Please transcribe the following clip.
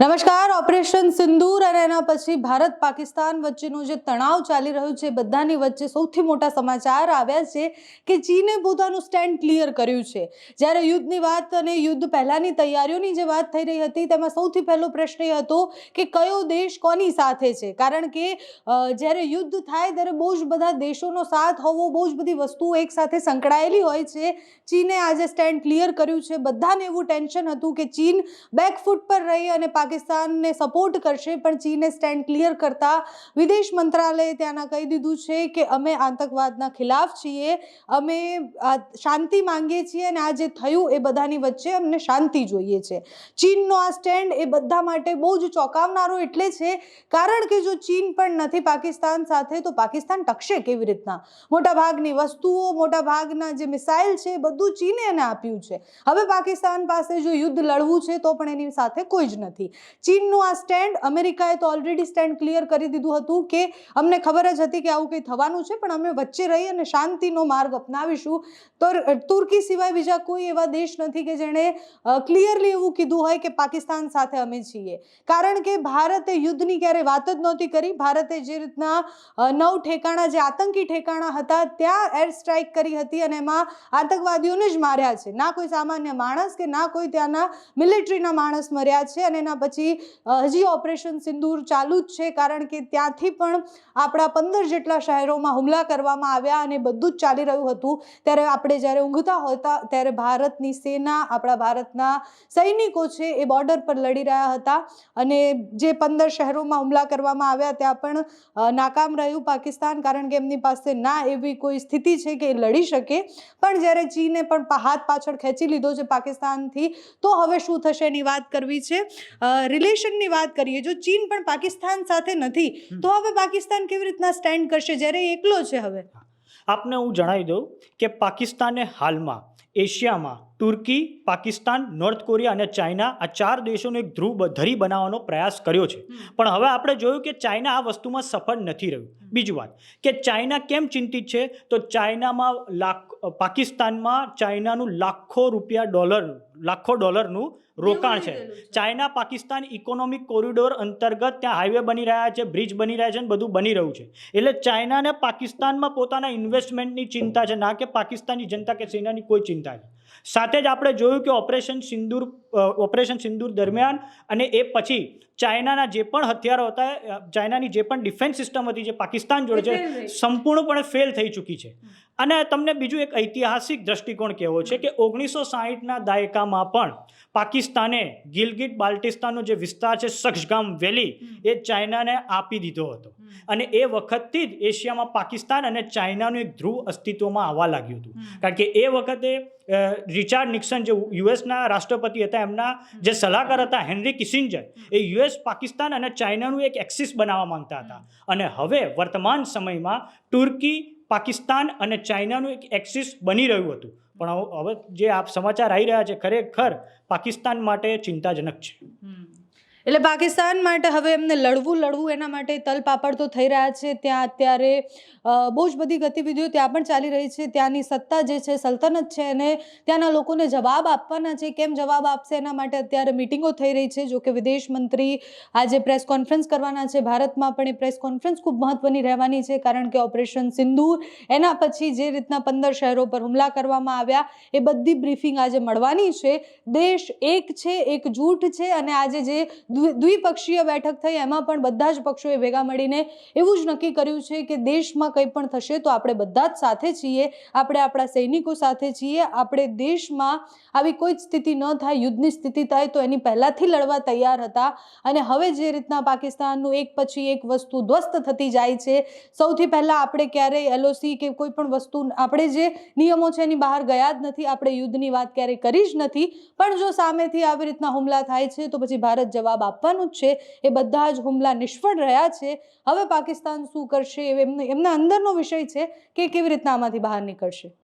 નમસ્કાર, ઓપરેશન સિંદૂર અને એના પછી ભારત પાકિસ્તાન વચ્ચેનો જે તણાવ ચાલી રહ્યો છે બધાની વચ્ચે સૌથી મોટા સમાચાર આવ્યા છે કે ચીને પોતાનું સ્ટેન્ડ ક્લિયર કર્યું છે. જ્યારે યુદ્ધની વાત અને યુદ્ધ પહેલાંની તૈયારીઓની જે વાત થઈ રહી હતી, તેમાં સૌથી પહેલો પ્રશ્ન એ હતો કે કયો દેશ કોની સાથે છે? કારણ કે જ્યારે યુદ્ધ થાય ત્યારે બહુ જ બધા દેશોનો સાથ હોવો, બહુ જ બધી વસ્તુઓ એક સાથે સંકળાયેલી હોય છે. ચીને આજે સ્ટેન્ડ ક્લિયર કર્યું છે. બધાને એવું ટેન્શન હતું કે ચીન બેકફૂટ પર રહી અને પાકિસ્તાનને સપોર્ટ કરશે, પણ ચીને સ્ટેન્ડ ક્લિયર કરતા વિદેશ મંત્રાલયે ત્યાંના કહી દીધું છે કે અમે આતંકવાદના ખિલાફ છીએ, અમે શાંતિ માંગીએ છીએ અને આ જે થયું એ બધાની વચ્ચે અમને શાંતિ જોઈએ છે. ચીનનો આ સ્ટેન્ડ એ બધા માટે બહુ જ ચોંકાવનારો એટલે છે, કારણ કે જો ચીન પણ નથી પાકિસ્તાન સાથે, તો પાકિસ્તાન ટકશે કેવી રીતના? મોટાભાગની વસ્તુઓ, મોટાભાગના જે મિસાઇલ છે બધું ચીને એને આપ્યું છે. હવે પાકિસ્તાન પાસે જો યુદ્ધ લડવું છે, તો પણ એની સાથે કોઈ જ નથી. ચીનનું આ સ્ટેન્ડ અમેરિકાએ તો ઓલરેડી સ્ટેન્ડ ક્લિયર કરી દીધું હતું કે અમને ખબર જ હતી કે આવું કંઈ થવાનું છે, પણ અમે વચ્ચે રહી અને શાંતિનો માર્ગ અપનાવીશું. તો તુર્કી સિવાય બીજા કોઈ એવા દેશ નથી કે જેણે ક્લિયરલી એવું કીધું હોય કે પાકિસ્તાન સાથે અમે છીએ. કારણ કે ભારતે યુદ્ધની ક્યારે વાત જ નહોતી કરી. ભારતે જે રીતના નવ ઠેકાણા, જે આતંકી ઠેકાણા હતા, ત્યાં એર સ્ટ્રાઇક કરી હતી અને એમાં આતંકવાદીઓને જ માર્યા છે. ના કોઈ સામાન્ય માણસ કે ના કોઈ ત્યાંના મિલિટરીના માણસ મર્યા છે અને એના પછી હજી ઓપરેશન સિંદૂર ચાલુ જ છે, કારણ કે ત્યાંથી પણ આપણા પંદર જેટલા શહેરોમાં હુમલા કરવામાં આવ્યા અને બધું જ ચાલી રહ્યું હતું. ત્યારે આપણે જ્યારે ઊંઘતા હતા, ત્યારે ભારતની સેના, આપણા ભારતના સૈનિકો છે, એ બોર્ડર પર લડી રહ્યા હતા. અને જે પંદર શહેરોમાં હુમલા કરવામાં આવ્યા, ત્યાં પણ નાકામ રહ્યું પાકિસ્તાન, કારણ કે એમની પાસે ના એવી કોઈ સ્થિતિ છે કે એ લડી શકે. પણ જ્યારે ચીને પણ હાથ પાછળ ખેંચી લીધો છે પાકિસ્તાનથી, તો હવે શું થશે એની વાત કરવી છે? રિલેશનની વાત કરીએ જો ચીન પણ પાકિસ્તાન સાથે નથી તો હવે પાકિસ્તાન કેવી રીતના સ્ટેન્ડ કરશે? જ્યારે એકલો છે હવે. આપને હું જણાવી દઉં કે પાકિસ્તાને હાલમાં એશિયામાં તુર્કી પાકિસ્તાન નોર્થ કોરિયા અને ચાઇના આ ચાર દેશોનો એક ધ્રુવ ધરી બનાવવાનો પ્રયાસ કર્યો છે. પણ હવે આપણે જોયું કે ચાઇના આ વસ્તુમાં સફળ નથી રહ્યું. બીજી વાત કે ચાઇના કેમ ચિંતિત છે? તો ચાઇનામાં લાખ પાકિસ્તાનમાં ચાઇનાનું લાખો રૂપિયા ડોલર લાખો ડોલરનું રોકાણ છે. ચાઇના પાકિસ્તાન ઇકોનોમિક કોરિડોર અંતર્ગત ત્યાં હાઈવે બની રહ્યા છે બ્રિજ બની રહ્યા છે અને બધું બની રહ્યું છે. એટલે ચાઇનાને પાકિસ્તાનમાં પોતાના ઇન્વેસ્ટમેન્ટની ચિંતા છે. ના કે પાકિસ્તાની જનતા કે સેનાની કોઈ ચિંતા છે સાથે જ આપણે જોયું કે ઓપરેશન સિંદૂર ઓપરેશન સિંદૂર દરમિયાન અને એ પછી ચાઇનાના જે પણ હથિયારો હતા ચાઇનાની જે પણ ડિફેન્સ સિસ્ટમ હતી જે પાકિસ્તાન જોડે છે સંપૂર્ણપણે ફેલ થઈ ચૂકી છે. અને તમને બીજું એક ઐતિહાસિક દ્રષ્ટિકોણ કહેવો છે કે ઓગણીસો સાહીઠના દાયકામાં પણ પાકિસ્તાને ગિલગિટ બાલ્ટિસ્તાનનો જે વિસ્તાર છે સક્ષગામ વેલી એ ચાઇનાને આપી દીધો હતો. અને એ વખતથી જ એશિયામાં પાકિસ્તાન અને ચાઇનાનું એક ધ્રુવ અસ્તિત્વમાં આવવા લાગ્યું હતું. કારણ કે એ વખતે રિચાર્ડ નિક્સન જે યુએસના રાષ્ટ્રપતિ હતા, એમના જે સલાહકાર હતા, હેનરી કિસિંજર, એ યુએસ, પાકિસ્તાન અને ચાઇનાનું એક એક્સિસ બનાવવા માંગતા હતા. અને હવે વર્તમાન સમયમાં તુર્કી, પાકિસ્તાન અને ચાઇનાનું એક એક્સિસ બની રહ્યું હતું. પણ હવે જે આપ સમાચાર આવી રહ્યા છે, ખરેખર પાકિસ્તાન માટે ચિંતાજનક છે. એટલે પાકિસ્તાન માટે હવે એમને લડવું લડવું એના માટે તલપાપડ તો થઈ રહ્યા છે. ત્યાં અત્યારે બહુ જ બધી ગતિવિધિઓ ત્યાં પણ ચાલી રહી છે. ત્યાંની સત્તા જે છે, સલ્તનત છે અને ત્યાંના લોકોને જવાબ આપવાના છે. કેમ જવાબ આપશે એના માટે અત્યારે મિટિંગો થઈ રહી છે, જોકે વિદેશ મંત્રી આજે પ્રેસ કોન્ફરન્સ કરવાના છે. ભારતમાં પણ એ પ્રેસ કોન્ફરન્સ ખૂબ મહત્વની રહેવાની છે, કારણ કે ઓપરેશન સિંદૂર એના પછી જે રીતના પંદર શહેરો પર હુમલા કરવામાં આવ્યા, એ બધી બ્રીફિંગ આજે મળવાની છે. દેશ એક છે એકજૂટ છે અને આજે જે દ્વિપક્ષીય બેઠક થઈ, એમાં પણ બધા જ પક્ષોએ ભેગા મળીને એવું જ નક્કી કર્યું છે કે દેશમાં કંઈ પણ થશે તો આપણે બધા જ સાથે છીએ, આપણે આપણા સૈનિકો સાથે છીએ, આપણે દેશમાં આવી કોઈ જ સ્થિતિ ન થાય, યુદ્ધની સ્થિતિ થાય તો એની પહેલાંથી લડવા તૈયાર હતા અને હવે જે રીતના પાકિસ્તાનનું એક પછી એક વસ્તુ ધ્વસ્ત થતી જાય છે, સૌથી પહેલાં આપણે ક્યારેય એલઓસી કે કોઈ પણ વસ્તુ આપણે જે નિયમો છે એની બહાર ગયા જ નથી, આપણે યુદ્ધની વાત ક્યારેય કરી જ નથી, પણ જો સામેથી આવી રીતના હુમલા થાય છે તો પછી ભારત જવાબ આપવાનું જ છે. એ બધા જ હુમલા નિષ્ફળ રહ્યા છે. હવે પાકિસ્તાન શું કરશે? એમને એમના અંદરનો વિષય છે કે કેવી રીતના આમાંથી બહાર નીકળશે?